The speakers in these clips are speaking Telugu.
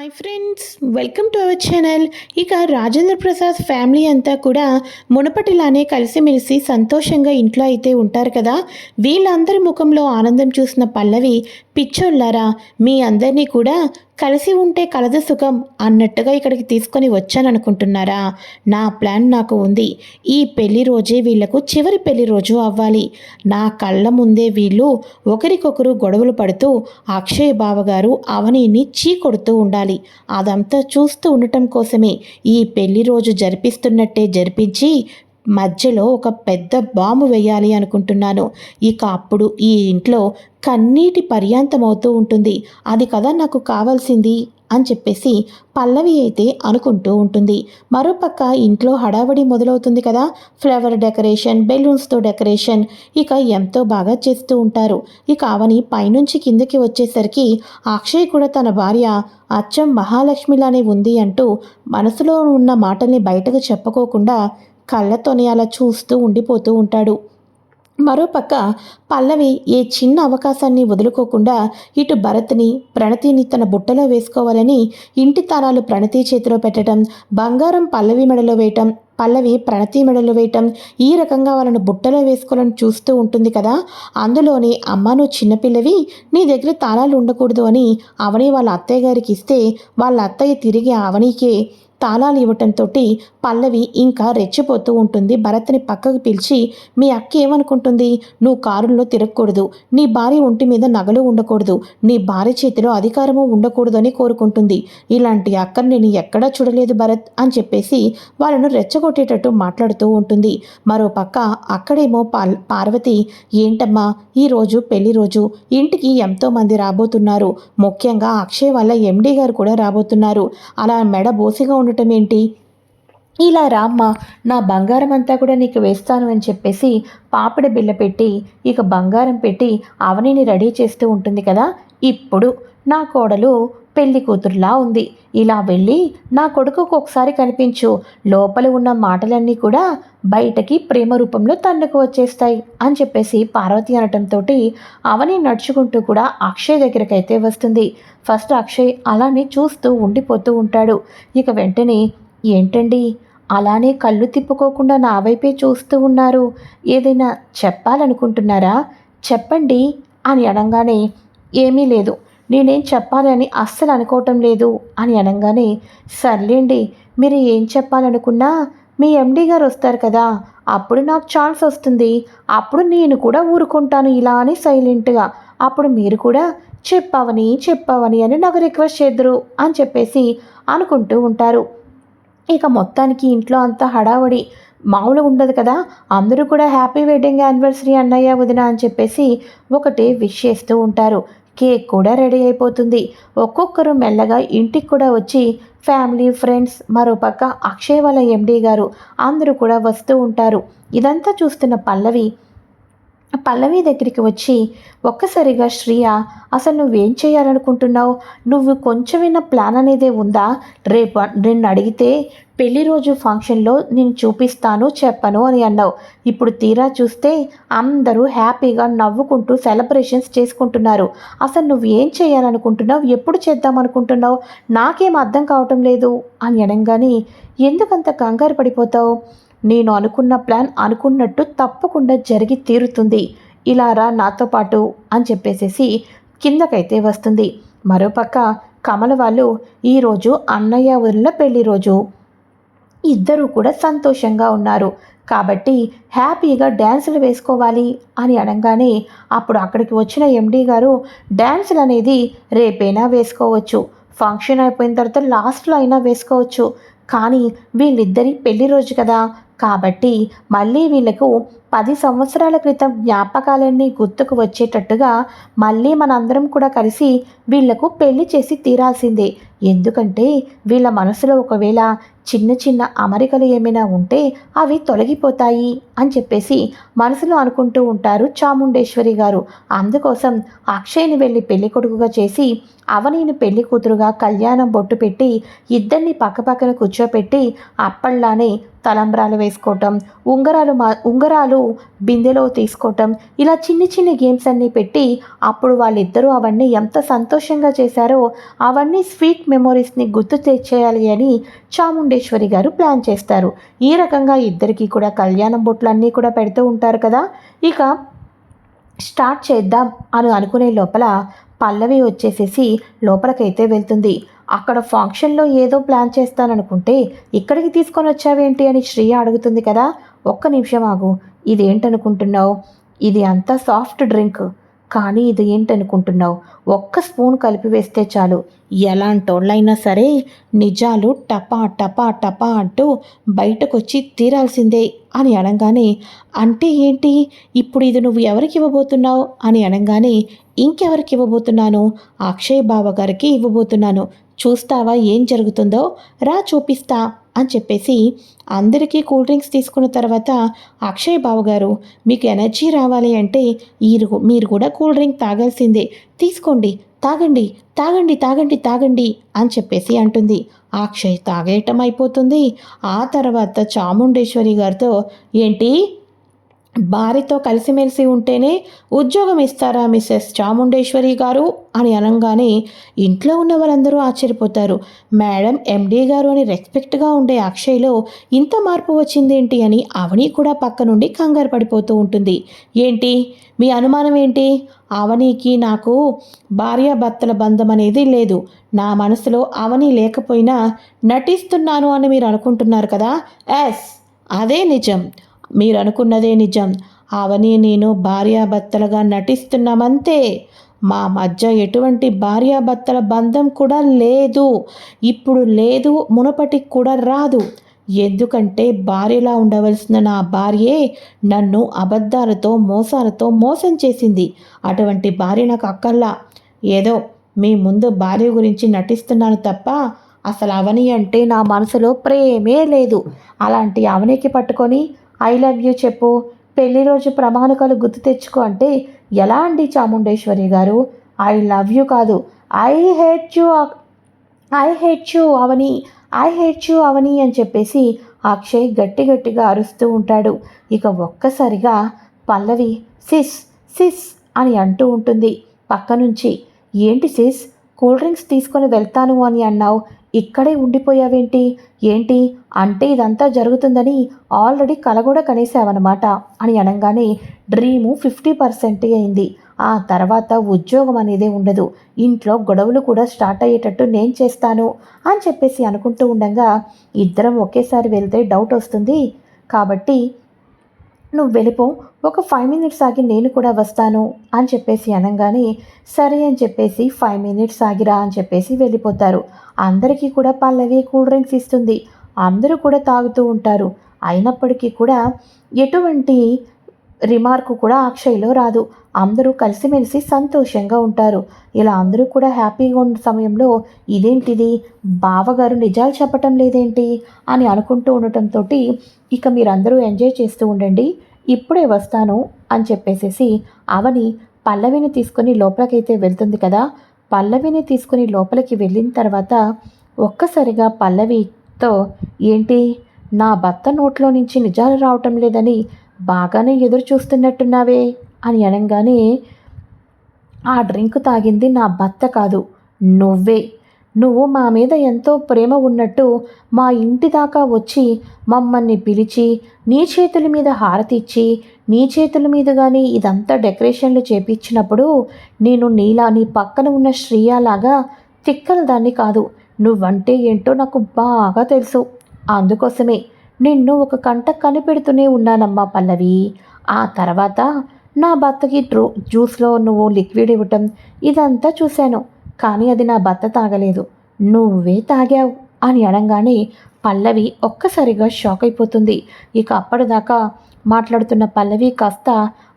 Hi friends welcome to our channel ఇక రాజేంద్ర ప్రసాద్ ఫ్యామిలీ అంతా కూడా మునపటిలానే కలిసిమెలిసి సంతోషంగా ఇంట్లో అయితే ఉంటారు కదా. వీళ్ళందరి ముఖంలో ఆనందం చూసిన పల్లవి పిచ్చోళ్ళారా మీ అందరినీ కూడా కలిసి ఉంటే కలదు సుఖం అన్నట్టుగా ఇక్కడికి తీసుకొని వచ్చాననుకుంటున్నారా? నా ప్లాన్ నాకు ఉంది. ఈ పెళ్ళి రోజే వీళ్ళకు చివరి పెళ్ళి రోజు అవ్వాలి. నా కళ్ళ ముందే వీళ్ళు ఒకరికొకరు గొడవలు పడుతూ అక్షయ్ బావగారు అవనీని చీ కొడుతూ ఉండాలి. అదంతా చూస్తూ ఉండటం కోసమే ఈ పెళ్ళి రోజు జరిపిస్తున్నట్టే జరిపించి మధ్యలో ఒక పెద్ద బాంబు వేయాలి అనుకుంటున్నాను. ఇక అప్పుడు ఈ ఇంట్లో కన్నీటి పర్యాంతమవుతూ ఉంటుంది. అది కదా నాకు కావాల్సింది అని చెప్పేసి పల్లవి అయితే అనుకుంటూ ఉంటుంది. మరోపక్క ఇంట్లో హడావడి మొదలవుతుంది కదా. ఫ్లవర్ డెకరేషన్ బెలూన్స్తో డెకరేషన్ ఇక ఎంతో బాగా చేస్తూ ఉంటారు. ఇక అవని పైనుంచి కిందకి వచ్చేసరికి అక్షయ్ కూడా తన భార్య అచ్చం మహాలక్ష్మిలానే ఉంది అంటూ మనసులో ఉన్న మాటల్ని బయటకు చెప్పుకోకుండా కళ్ళతోనే అలా చూస్తూ ఉండిపోతూ ఉంటాడు. మరోపక్క పల్లవి ఏ చిన్న అవకాశాన్ని వదులుకోకుండా ఇటు భరత్ని ప్రణతిని తన బుట్టలో వేసుకోవాలని ఇంటి తారాలు ప్రణతి చేతిలో పెట్టడం బంగారం పల్లవి మెడలో వేయటం పల్లవి ప్రణతి మెడలో వేయటం ఈ రకంగా వాళ్ళను బుట్టలో వేసుకోవాలని చూస్తూ ఉంటుంది కదా. అందులోనే అమ్మ నువ్వు చిన్నపిల్లవి నీ దగ్గర తాళాలు ఉండకూడదు అని అవని వాళ్ళ అత్తయ్య గారికి ఇస్తే వాళ్ళ అత్తయ్య తిరిగి అవనికే తాళాలు ఇవ్వటంతో పల్లవి ఇంకా రెచ్చిపోతూ ఉంటుంది. భరత్ని పక్కకు పిలిచి మీ అక్క ఏమనుకుంటుంది? నువ్వు కారుల్లో తిరగకూడదు. నీ భార్య ఒంటి మీద నగలు ఉండకూడదు. నీ భార్య చేతిలో అధికారము ఉండకూడదు అని కోరుకుంటుంది. ఇలాంటి అక్కను నేను ఎక్కడా చూడలేదు భరత్ అని చెప్పేసి వాళ్ళను రెచ్చగొట్టేటట్టు మాట్లాడుతూ ఉంటుంది. మరో పక్క అక్కడేమో పాల్ పార్వతి ఏంటమ్మా ఈరోజు పెళ్ళి రోజు. ఇంటికి ఎంతోమంది రాబోతున్నారు. ముఖ్యంగా అక్షయ్ వాళ్ళ ఎండీ గారు కూడా రాబోతున్నారు. అలా మెడ బోసిగా ఉండటం ఏంటి ఇలా రామ్మ నా బంగారం అంతా కూడా నీకు వేస్తాను అని చెప్పేసి పాపిడ బిల్ల పెట్టి ఇక బంగారం పెట్టి అవనిని రెడీ చేస్తూ ఉంటుంది కదా? ఇప్పుడు నా కోడలు పెళ్ళి కూతురులా ఉంది. ఇలా వెళ్ళి నా కొడుకుకు ఒకసారి కనిపించు. లోపల ఉన్న మాటలన్నీ కూడా బయటకి ప్రేమ రూపంలో తన్నుకు వచ్చేస్తాయి అని చెప్పేసి పార్వతి అనటంతో అవని నడుచుకుంటూ కూడా అక్షయ్ దగ్గరకైతే వస్తుంది. ఫస్ట్ అక్షయ్ అలానే చూస్తూ ఉండిపోతూ ఉంటాడు. ఇక వెంటనే ఏంటండి? అలానే కళ్ళు తిప్పుకోకుండా నా వైపే చూస్తూ ఉన్నారు. ఏదైనా చెప్పాలనుకుంటున్నారా? చెప్పండి అని అనగానే ఏమీ లేదు. నేనేం చెప్పాలని అస్సలు అనుకోవటం లేదు అని అనగానే సర్లేండి మీరు ఏం చెప్పాలనుకున్నా మీ ఎండీ గారు వస్తారు కదా అప్పుడు నాకు ఛాన్స్ వస్తుంది అప్పుడు నేను కూడా ఊరుకుంటాను ఇలా అని సైలెంట్గా అప్పుడు మీరు కూడా చెప్పవని చెప్పవని అని నాకు రిక్వెస్ట్ చేద్దరు అని చెప్పేసి అనుకుంటూ ఉంటారు. ఇక మొత్తానికి ఇంట్లో అంతా హడావడి మామూలుగా ఉండదు కదా అందరూ కూడా హ్యాపీ వెడ్డింగ్ యానివర్సరీ అన్నయ్య వదిన అని చెప్పేసి ఒకటి విష్ చేస్తూ ఉంటారు. కేక్ కూడా రెడీ అయిపోతుంది. ఒక్కొక్కరు మెల్లగా ఇంటికి కూడా వచ్చి ఫ్యామిలీ ఫ్రెండ్స్ మరోపక్క అక్షయ్ వాళ్ళ ఎండీ గారు అందరూ కూడా వస్తూ ఉంటారు. ఇదంతా చూస్తున్న పల్లవి పల్లవి దగ్గరికి వచ్చి ఒక్కసారిగా శ్రియ అసలు నువ్వేం చేయాలనుకుంటున్నావు? నువ్వు కొంచెమైనా ప్లాన్ అనేదే ఉందా? రేపు నిన్ను అడిగితే పెళ్ళి రోజు ఫంక్షన్లో నేను చూపిస్తాను చెప్పను అని అన్నావు. ఇప్పుడు తీరా చూస్తే అందరూ హ్యాపీగా నవ్వుకుంటూ సెలబ్రేషన్స్ చేసుకుంటున్నారు. అసలు నువ్వు ఏం చేయాలనుకుంటున్నావు? ఎప్పుడు చేద్దాం అనుకుంటున్నావు? నాకేం అర్థం కావటం లేదు అని అనగానే ఎందుకంత కంగారు పడిపోతావు? నేను అనుకున్న ప్లాన్ అనుకున్నట్టు తప్పకుండా జరిగి తీరుతుంది. ఇలా రా నాతో పాటు అని చెప్పేసేసి కిందకైతే వస్తుంది. మరోపక్క కమల వాళ్ళు ఈరోజు అన్నయ్య వదిలిన పెళ్ళి రోజు. ఇద్దరూ కూడా సంతోషంగా ఉన్నారు. కాబట్టి హ్యాపీగా డ్యాన్సులు వేసుకోవాలి అని అనగానే అప్పుడు అక్కడికి వచ్చిన ఎండీ గారు డ్యాన్సులు అనేది రేపైనా వేసుకోవచ్చు. ఫంక్షన్ అయిపోయిన తర్వాత లాస్ట్లో అయినా వేసుకోవచ్చు. కానీ వీళ్ళిద్దరి పెళ్ళి రోజు కదా. కాబట్టి మళ్ళీ వీళ్ళకు పది సంవత్సరాల క్రితం జ్ఞాపకాలన్నీ గుర్తుకు వచ్చేటట్టుగా మళ్ళీ మనందరం కూడా కలిసి వీళ్ళకు పెళ్ళి చేసి తీరాల్సిందే. ఎందుకంటే వీళ్ళ మనసులో ఒకవేళ చిన్న చిన్న అమరికలు ఏమైనా ఉంటే అవి తొలగిపోతాయి అని చెప్పేసి మనసులో అనుకుంటూ ఉంటారు చాముండేశ్వరి గారు. అందుకోసం అక్షయ్ని వెళ్ళి పెళ్ళి కొడుకుగా చేసి అవనీని పెళ్ళి కూతురుగా కళ్యాణం బొట్టు పెట్టి ఇద్దరిని పక్కపక్కన కూర్చోపెట్టి అప్పల్లానే తలంబ్రాలు వేసుకోవటం ఉంగరాలు మా ఉంగరాలు బిందెలో తీసుకోవటం ఇలా చిన్ని చిన్ని గేమ్స్ అన్నీ పెట్టి అప్పుడు వాళ్ళిద్దరూ అవన్నీ ఎంత సంతోషంగా చేశారో అవన్నీ స్వీట్ మెమొరీస్ని గుర్తు తెచ్చేయాలి అని చాముండేశ్వరి గారు ప్లాన్ చేస్తారు. ఈ రకంగా ఇద్దరికీ కూడా కళ్యాణం బొట్లన్నీ కూడా పెడుతూ ఉంటారు కదా. ఇక స్టార్ట్ చేద్దాం అని అనుకునే లోపల పల్లవి వచ్చేసేసి లోపలికైతే వెళ్తుంది. అక్కడ ఫంక్షన్లో ఏదో ప్లాన్ చేస్తాననుకుంటే ఇక్కడికి తీసుకొని వచ్చావేంటి అని శ్రీయ అడుగుతుంది కదా. ఒక్క నిమిషం ఆగు. ఇదేంటనుకుంటున్నావు? ఇది అంతా సాఫ్ట్ డ్రింక్. కానీ ఇది ఏంటనుకుంటున్నావు? ఒక్క స్పూన్ కలిపి వేస్తే చాలు. ఎలాంటోళ్ళైనా సరే నిజాలు టపా టపా టపా అంటూ బయటకొచ్చి తీరాల్సిందే అని అనగానే అంటే ఏంటి? ఇప్పుడు ఇది నువ్వు ఎవరికి ఇవ్వబోతున్నావు? అని అనగానే ఇంకెవరికి ఇవ్వబోతున్నాను? అక్షయ్ బావ గారికి ఇవ్వబోతున్నాను. చూస్తావా? ఏం జరుగుతుందో? రా చూపిస్తా అని చెప్పేసి అందరికీ కూల్ డ్రింక్స్ తీసుకున్న తర్వాత అక్షయ్ బావ గారు మీకు ఎనర్జీ రావాలి అంటే మీరు మీరు కూడా కూల్ డ్రింక్ తాగాల్సిందే. తీసుకోండి తాగండి తాగండి తాగండి తాగండి అని చెప్పేసి అంటుంది. అక్షయ్ తాగేయటం అయిపోతుంది. ఆ తర్వాత చాముండేశ్వరి గారితో ఏంటి? భార్యతో కలిసిమెలిసి ఉంటేనే ఉద్యోగం ఇస్తారా మిస్సెస్ చాముండేశ్వరి గారు? అని అనగానే ఇంట్లో ఉన్న వారందరూ ఆశ్చర్యపోతారు. మేడం ఎండీ గారు అని రెస్పెక్ట్గా ఉండే అక్షయ్లో ఇంత మార్పు వచ్చిందేంటి అని అవని కూడా పక్క నుండి కంగారు పడిపోతూ ఉంటుంది. ఏంటి? మీ అనుమానం ఏంటి? అవనికి నాకు భార్యాభర్తల బంధం అనేది లేదు. నా మనసులో అవని లేకపోయినా నటిస్తున్నాను అని మీరు అనుకుంటున్నారు కదా? ఎస్ అదే నిజం. మీరు అనుకున్నదే నిజం. అవని నేను భార్యాభర్తలుగా నటిస్తున్నామంతే. మా మధ్య ఎటువంటి భార్యాభర్తల బంధం కూడా లేదు. ఇప్పుడు లేదు మునపటికి కూడా రాదు. ఎందుకంటే భార్యలా ఉండవలసిన నా భార్యే నన్ను అబద్ధాలతో మోసాలతో మోసం చేసింది. అటువంటి భార్య నాకు అక్కర్లా. ఏదో మీ ముందు భార్య గురించి నటిస్తున్నాను తప్ప అసలు అవని అంటే నా మనసులో ప్రేమే లేదు. అలాంటి అవనికి పట్టుకొని ఐ లవ్ యూ చెప్పు. పెళ్ళి రోజు ప్రమాణికలు గుర్తు తెచ్చుకో అంటే ఎలా అండి Chamundeswari garu? I love you కాదు. I hate you I hate you Avani I hate you Avani అని చెప్పేసి అక్షయ్ గట్టి గట్టిగా అరుస్తూ ఉంటాడు. ఇక ఒక్కసారిగా పల్లవి సిస్ సిస్ అని అంటూ ఉంటుంది. పక్క నుంచి ఏంటి సిస్? కూల్ డ్రింక్స్ తీసుకొని వెళ్తాను అని అన్నావు. ఇక్కడే ఉండిపోయావేంటి? ఏంటి? అంటే ఇదంతా జరుగుతుందని ఆల్రెడీ కల కూడా కనేసావన్నమాట అని అనగానే డ్రీము ఫిఫ్టీ పర్సెంట్ అయింది. ఆ తర్వాత ఉద్యోగం అనేదే ఉండదు. ఇంట్లో గొడవలు కూడా స్టార్ట్ అయ్యేటట్టు నేను చేస్తాను అని చెప్పేసి అనుకుంటూ ఉండగా ఇద్దరం ఒకేసారి వెళ్తే డౌట్ వస్తుంది. కాబట్టి నువ్వు వెళ్ళిపో ఒక ఫైవ్ మినిట్స్ ఆగి నేను కూడా వస్తాను అని చెప్పేసి అనగానే సరే అని చెప్పేసి ఫైవ్ మినిట్స్ ఆగిరా అని చెప్పేసి వెళ్ళిపోతారు. అందరికీ కూడా పల్లవి కూల్ డ్రింక్స్ ఇస్తుంది. అందరూ కూడా తాగుతూ ఉంటారు. అయినప్పటికీ కూడా ఎటువంటి రిమార్కు కూడా అక్షయ్లో రాదు. అందరూ కలిసిమెలిసి సంతోషంగా ఉంటారు. ఇలా అందరూ కూడా హ్యాపీగా ఉన్న సమయంలో ఇదేంటిది? బావగారు నిజాలు చెప్పటం లేదేంటి? అని అనుకుంటూ ఉండటంతో ఇక మీరందరూ ఎంజాయ్ చేస్తూ ఉండండి. ఇప్పుడే వస్తాను అని చెప్పేసేసి అవని పల్లవిని తీసుకొని లోపలికైతే వెళ్తుంది కదా? పల్లవిని తీసుకుని లోపలికి వెళ్ళిన తర్వాత ఒక్కసారిగా పల్లవితో ఏంటి? నా భర్త నోట్లో నుంచి నిజాలు రావటం లేదని బాగానే ఎదురు చూస్తున్నట్టున్నావే అని అనగానే ఆ డ్రింక్ తాగింది నా భర్త కాదు నువ్వే. నువ్వు మా మీద ఎంతో ప్రేమ ఉన్నట్టు మా ఇంటి దాకా వచ్చి మమ్మల్ని పిలిచి నీ చేతుల మీద హారతిచ్చి నీ చేతుల మీదుగానే ఇదంతా డెకరేషన్లు చేపించినప్పుడు నేను నీలా నీ పక్కన ఉన్న శ్రీయాలాగా తిక్కల దాన్ని కాదు. నువ్వంటే ఏంటో నాకు బాగా తెలుసు. అందుకోసమే నిన్ను ఒక కంట కనిపెడుతూనే ఉన్నానమ్మా పల్లవి. ఆ తర్వాత నా భర్తకి డ్రో జ్యూస్లో నువ్వు లిక్విడ్ ఇవ్వటం ఇదంతా చూశాను కానీ అది నా భర్త తాగలేదు. నువ్వే తాగావు అని అనగానే పల్లవి ఒక్కసారిగా షాక్ అయిపోతుంది. ఇక అప్పటిదాకా మాట్లాడుతున్న పల్లవి కాస్త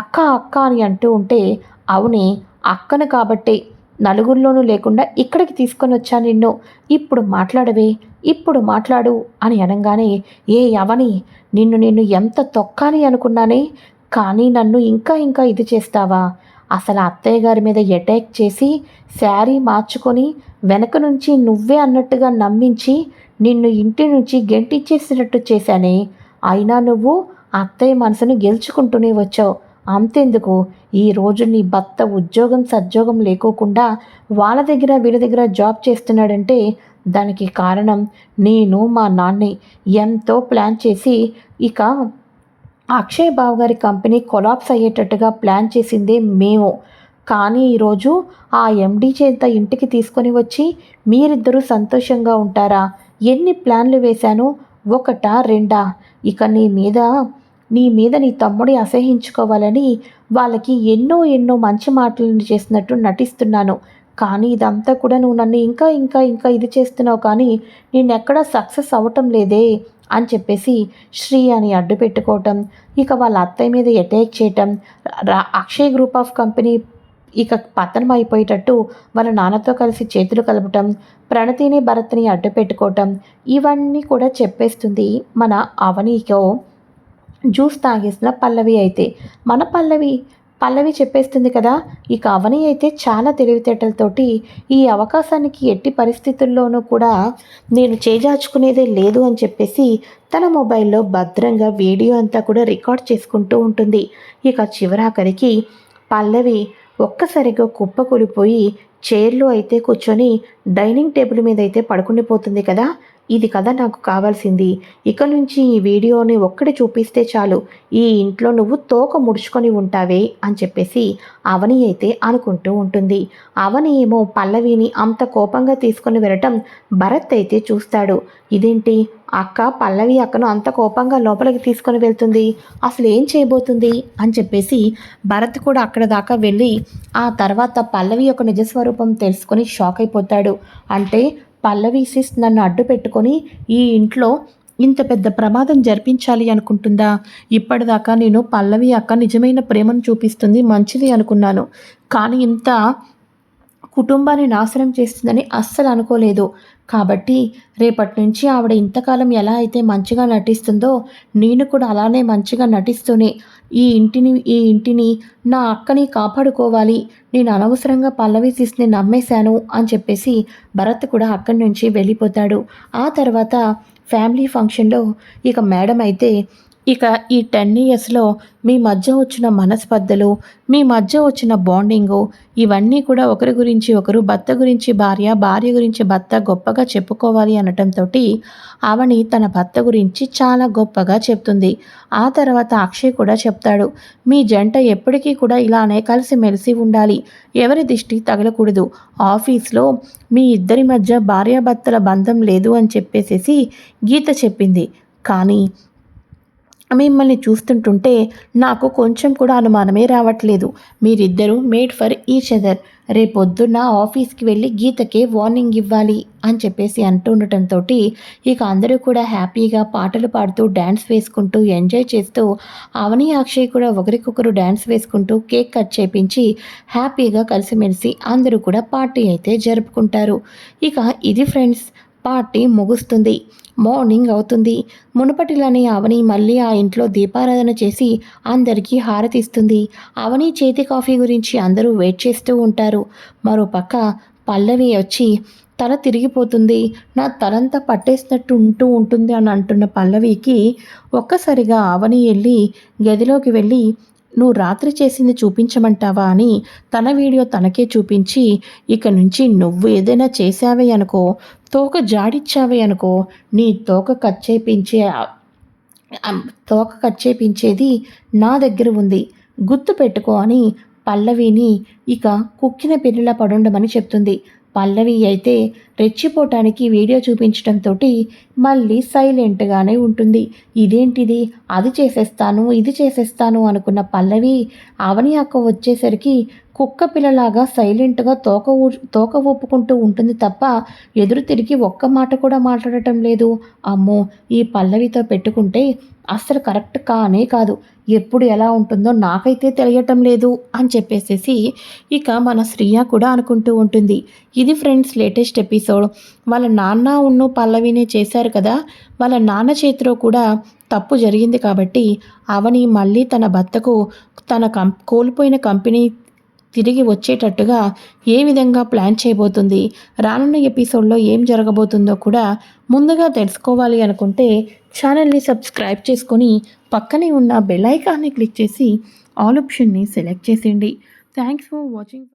అక్క అక్క అని అంటూ ఉంటే అవునే అక్కను కాబట్టే నలుగురిలోనూ లేకుండా ఇక్కడికి తీసుకొని వచ్చా నిన్ను. ఇప్పుడు మాట్లాడవే ఇప్పుడు మాట్లాడు అని అనగానే ఏ అవని నిన్ను నిన్ను ఎంత తొక్కాలి అనుకున్నానే కానీ నన్ను ఇంకా ఇంకా ఇది చేస్తావా? అసలు అత్తయ్య గారి మీద అటాక్ చేసి శారీ మార్చుకొని వెనక నుంచి నువ్వే అన్నట్టుగా నమ్మించి నిన్ను ఇంటి నుంచి గెంటిచ్చేసినట్టు చేశానే. అయినా నువ్వు అత్తయ్య మనసును గెలుచుకుంటూనే వచ్చావు. అంతెందుకు? ఈరోజు నీ భర్త ఉద్యోగం సద్యోగం లేకోకుండా వాళ్ళ దగ్గర వీళ్ళ దగ్గర జాబ్ చేస్తున్నాడంటే దానికి కారణం నేను మా నాన్నే ఎంతో ప్లాన్ చేసి ఇక అక్షయ్ బాబు గారి కంపెనీ కొలాప్స్ అయ్యేటట్టుగా ప్లాన్ చేసిందే మేము. కానీ ఈరోజు ఆ ఎండీ చేత ఇంటికి తీసుకొని వచ్చి మీరిద్దరూ సంతోషంగా ఉంటారా? ఎన్ని ప్లాన్లు వేశాను? ఒకటా రెండా? ఇక నీ మీద నీ మీద నీ తమ్ముడి అసహించుకోవాలని వాళ్ళకి ఎన్నో ఎన్నో మంచి మాటలను చేసినట్టు నటిస్తున్నాను. కానీ ఇదంతా కూడా నువ్వు నన్ను ఇంకా ఇంకా ఇంకా ఇది చేస్తున్నావు కానీ నేను ఎక్కడా సక్సెస్ అవ్వటం లేదే అని చెప్పేసి శ్రీ అని అడ్డు పెట్టుకోవటం ఇక వాళ్ళ అత్తయ్య మీద అటాక్ చేయటం రా- అక్షయ్ గ్రూప్ ఆఫ్ కంపెనీ ఇక పతనం అయిపోయేటట్టు వాళ్ళ నాన్నతో కలిసి చేతులు కలపటం ప్రణతిని భరత్ని అడ్డు పెట్టుకోవటం ఇవన్నీ కూడా చెప్పేస్తుంది మన అవనీకో. జ్యూస్ తాగేసిన పల్లవి అయితే. మన పల్లవి పల్లవి చెప్పేస్తుంది కదా ఇక అవని అయితే చాలా తెలివితేటలతోటి ఈ అవకాశానికి ఎట్టి పరిస్థితుల్లోనూ కూడా నేను చేజార్చుకునేదే లేదు అని చెప్పేసి తన మొబైల్లో భద్రంగా వీడియో అంతా కూడా రికార్డ్ చేసుకుంటూ ఉంటుంది. ఇక చివరాఖరికి పల్లవి ఒక్కసారిగా కుప్పకూలిపోయి చైర్లో అయితే కూర్చొని డైనింగ్ టేబుల్ మీద అయితే పడుకుండిపోతుంది కదా ఇది కదా నాకు కావాల్సింది. ఇక నుంచి ఈ వీడియోని ఒక్కడి చూపిస్తే చాలు. ఈ ఇంట్లో నువ్వు తోక ముడుచుకొని ఉంటావే అని చెప్పేసి అవని అయితే అనుకుంటూ ఉంటుంది. అవని ఏమో పల్లవిని అంత కోపంగా తీసుకొని వెళ్ళటం భరత్ అయితే చూస్తాడు. ఇదేంటి? అక్క పల్లవి అక్కను అంత కోపంగా లోపలికి తీసుకొని వెళ్తుంది. అసలు ఏం చేయబోతుంది? అని చెప్పేసి భరత్ కూడా అక్కడ దాకా వెళ్ళి ఆ తర్వాత పల్లవి యొక్క నిజస్వరూపం తెలుసుకొని షాక్ అయిపోతాడు. అంటే పల్లవీసిస్ నన్ను అడ్డు పెట్టుకొని ఈ ఇంట్లో ఇంత పెద్ద ప్రమాదం జరిపించాలి అనుకుంటుందా? ఇప్పటిదాకా నేను పల్లవి అక్క నిజమైన ప్రేమను చూపిస్తుంది మంచిది అనుకున్నాను. కానీ ఇంత కుటుంబాన్ని నాశనం చేస్తుందని అస్సలు అనుకోలేదు. కాబట్టి రేపటి నుంచి ఆవిడ ఇంతకాలం ఎలా అయితే మంచిగా నటిస్తుందో నేను కూడా అలానే మంచిగా నటిస్తూనే ఈ ఇంటిని ఈ ఇంటిని నా అక్కని కాపాడుకోవాలి. నేను అనవసరంగా పల్లవి సిస్ని నమ్మేశాను అని చెప్పేసి భరత్ కూడా అక్కడి నుంచి వెళ్ళిపోతాడు. ఆ తర్వాత ఫ్యామిలీ ఫంక్షన్లో ఇక మేడం అయితే ఇక ఈ టెన్ ఇయర్స్లో మీ మధ్య వచ్చిన మనస్పర్ధలు మీ మధ్య వచ్చిన బాండింగు ఇవన్నీ కూడా ఒకరి గురించి ఒకరు భర్త గురించి భార్య భార్య గురించి భర్త గొప్పగా చెప్పుకోవాలి అనటంతో అవని తన భర్త గురించి చాలా గొప్పగా చెప్తుంది. ఆ తర్వాత అక్షయ్ కూడా చెప్తాడు మీ జంట ఎప్పటికీ కూడా ఇలానే కలిసిమెలిసి ఉండాలి. ఎవరి దిష్టి తగలకూడదు. ఆఫీస్లో మీ ఇద్దరి మధ్య భార్యాభర్తల బంధం లేదు అని చెప్పేసేసి గీత చెప్పింది. కానీ మిమ్మల్ని చూస్తుంటుంటే నాకు కొంచెం కూడా అనుమానమే రావట్లేదు. మీరిద్దరూ మేడ్ ఫర్ ఈచ్ అదర్. రేపొద్దున్న ఆఫీస్కి వెళ్ళి గీతకే వార్నింగ్ ఇవ్వాలి అని చెప్పేసి అంటుండటంతో ఇక అందరూ కూడా హ్యాపీగా పాటలు పాడుతూ డ్యాన్స్ వేసుకుంటూ ఎంజాయ్ చేస్తూ అవని అక్షయ్ కూడా ఒకరికొకరు డ్యాన్స్ వేసుకుంటూ కేక్ కట్ చేపించి హ్యాపీగా కలిసిమెలిసి అందరూ కూడా పార్టీ అయితే జరుపుకుంటారు. ఇక ఇది ఫ్రెండ్స్ పార్టీ ముగుస్తుంది. మార్నింగ్ అవుతుంది. మునుపటిలోనే అవని మళ్ళీ ఆ ఇంట్లో దీపారాధన చేసి అందరికీ హారతిస్తుంది. అవని చేతి కాఫీ గురించి అందరూ వెయిట్ చేస్తూ ఉంటారు. మరోపక్క పల్లవి వచ్చి తల తిరిగిపోతుంది. నా తలంతా పట్టేసినట్టు ఉంటూ ఉంటుంది అని అంటున్న పల్లవికి ఒక్కసారిగా అవని వెళ్ళి గదిలోకి వెళ్ళి నువ్వు రాత్రి చేసింది చూపించమంటావా అని తన వీడియో తనకే చూపించి ఇక నుంచి నువ్వు ఏదైనా చేసావే అనుకో తోక జాడిచ్చావే అనుకో నీ తోక కట్ చేపించే తోక కట్ చేపించేది నా దగ్గర ఉంది. గుర్తు పెట్టుకో అని పల్లవిని ఇక కుక్కిన పిల్లల పడుండమని చెప్తుంది. పల్లవి అయితే రెచ్చిపోవటానికి వీడియో చూపించడంతో మళ్ళీ సైలెంట్గానే ఉంటుంది. ఇదేంటిది? అది చేసేస్తాను ఇది చేసేస్తాను అనుకున్న పల్లవి అవని అక్క వచ్చేసరికి కుక్క పిల్లలాగా సైలెంట్గా తోక ఊ తోక ఊపుకుంటూ ఉంటుంది తప్ప ఎదురు తిరిగి ఒక్క మాట కూడా మాట్లాడటం లేదు. అమ్మో! ఈ పల్లవితో పెట్టుకుంటే అస్సలు కరెక్ట్ కానే కాదు. ఎప్పుడు ఎలా ఉంటుందో నాకైతే తెలియటం లేదు అని చెప్పేసేసి ఇక మన శ్రీయ కూడా అనుకుంటూ ఉంటుంది. ఇది ఫ్రెండ్స్ లేటెస్ట్ ఎపిసోడ్. వాళ్ళ నాన్న ఉన్ను పల్లవినే చేశారు కదా. వాళ్ళ నాన్న చేతిలో కూడా తప్పు జరిగింది కాబట్టి అవని మళ్ళీ తన భర్తకు తన కం కోల్పోయిన కంపెనీ తిరిగి వచ్చేటట్టుగా ఏ విధంగా ప్లాన్ చేయబోతుంది? రానున్న ఎపిసోడ్లో ఏం జరగబోతుందో కూడా ముందుగా తెలుసుకోవాలి అనుకుంటే ఛానల్ని సబ్స్క్రైబ్ చేసుకొని పక్కనే ఉన్న బెల్ ఐకాన్ని క్లిక్ చేసి ఆల్ ఆప్షన్ని సెలెక్ట్ చేసేయండి. Thanks for watching.